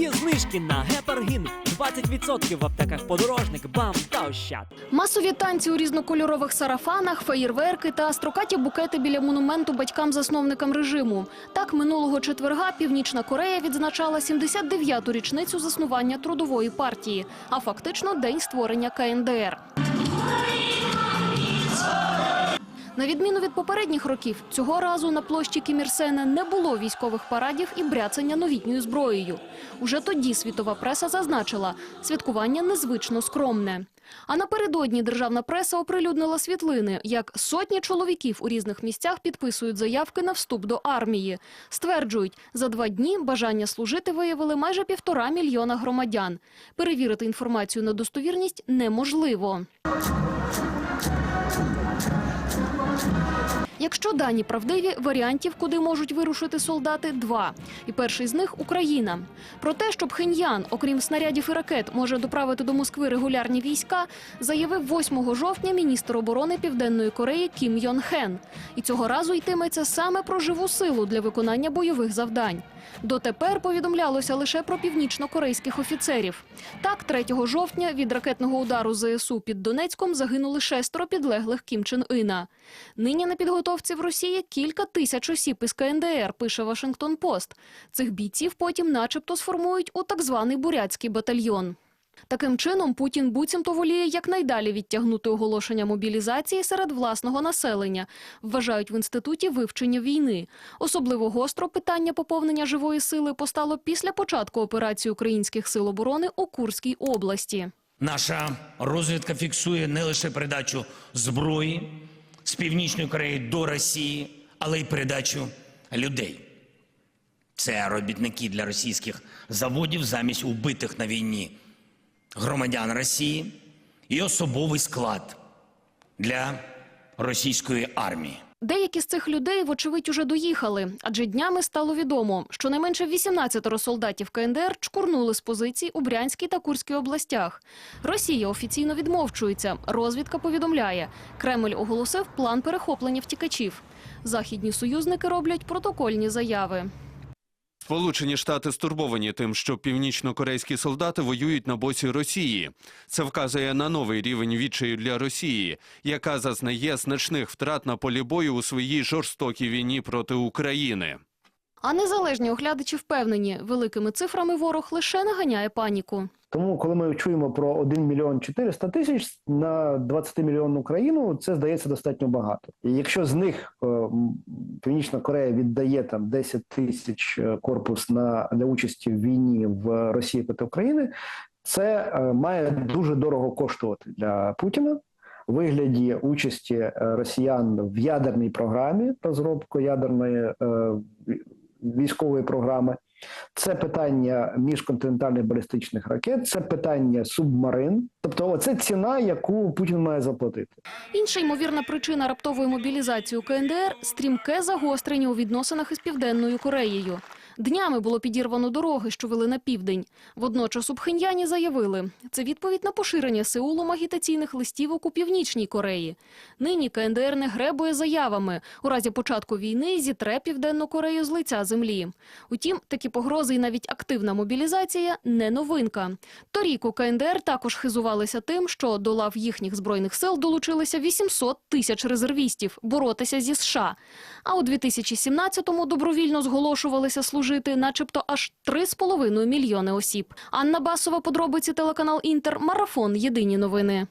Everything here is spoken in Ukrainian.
Є знижки на гепаргін 20% в аптеках подорожник, бам та ощад. Масові танці у різнокольорових сарафанах, феєрверки та строкаті букети біля монументу батькам-засновникам режиму. Так, минулого четверга Північна Корея відзначала 79-ту річницю заснування трудової партії, а фактично день створення КНДР. На відміну від попередніх років, цього разу на площі Кімірсена не було військових парадів і бряцання новітньою зброєю. Уже тоді світова преса зазначила, святкування незвично скромне. А напередодні державна преса оприлюднила світлини, як сотні чоловіків у різних місцях підписують заявки на вступ до армії. Стверджують, за два дні бажання служити виявили майже півтора мільйона громадян. Перевірити інформацію на достовірність неможливо. Якщо дані правдиві, варіантів, куди можуть вирушити солдати, два. І перший з них Україна. Про те, що Пхеньян, окрім снарядів і ракет, може доправити до Москви регулярні війська, заявив 8 жовтня міністр оборони Південної Кореї Кім Йон Хен. І цього разу йтиметься саме про живу силу для виконання бойових завдань. Дотепер повідомлялося лише про північно-корейських офіцерів. Так, 3 жовтня від ракетного удару ЗСУ під Донецьком загинули шестеро підлеглих Кім Чен Іна. Нині на підготовці в Росії кілька тисяч осіб із КНДР, пише Вашингтон Пост. Цих бійців потім начебто сформують у так званий бурятський батальйон. Таким чином, Путін буцімто воліє якнайдалі відтягнути оголошення мобілізації серед власного населення, вважають в інституті вивчення війни. Особливо гостро питання поповнення живої сили постало після початку операції українських сил оборони у Курській області. Наша розвідка фіксує не лише передачу зброї з Північної Кореї до Росії, але й передачу людей. Це робітники для російських заводів замість убитих на війні громадян Росії і особовий склад для російської армії. Деякі з цих людей, вочевидь, уже доїхали, адже днями стало відомо, що не менше 18 солдатів КНДР чкурнули з позицій у Брянській та Курській областях. Росія офіційно відмовчується. Розвідка повідомляє, Кремль оголосив план перехоплення втікачів. Західні союзники роблять протокольні заяви. Сполучені Штати стурбовані тим, що північно-корейські солдати воюють на боці Росії. Це вказує на новий рівень відчаю для Росії, яка зазнає значних втрат на полі бою у своїй жорстокій війні проти України. А незалежні оглядачі впевнені, великими цифрами ворог лише наганяє паніку. Тому, коли ми чуємо про 1 мільйон 400 тисяч на 20-мільйонну країну, це здається достатньо багато. І якщо з них е, Північна Корея віддає там 10 тисяч е, корпус на для участі в війні в Росії проти України, це е, має дуже дорого коштувати для Путіна. Вигляді участі росіян в ядерній програмі розробку ядерної е, військової програми, це питання міжконтинентальних балістичних ракет, це питання субмарин. Тобто, це ціна, яку Путін має заплатити. Інша ймовірна причина раптової мобілізації у КНДР – стрімке загострення у відносинах із Південною Кореєю. Днями було підірвано дороги, що вели на південь. Водночас у Пхеньяні заявили, це відповідь на поширення Сеулом агітаційних листівок у Північній Кореї. Нині КНДР не гребує заявами. У разі початку війни зітре Південну Корею з лиця землі. Утім, такі погрози і навіть активна мобілізація – не новинка. Торік у КНДР також хизувалися тим, що до лав їхніх збройних сил долучилися 800 тисяч резервістів боротися зі США. А у 2017-му добровільно зголошувалися служити начебто аж 3,5 мільйони осіб. Анна Басова, подробиці телеканал Інтер, Марафон. Єдині новини.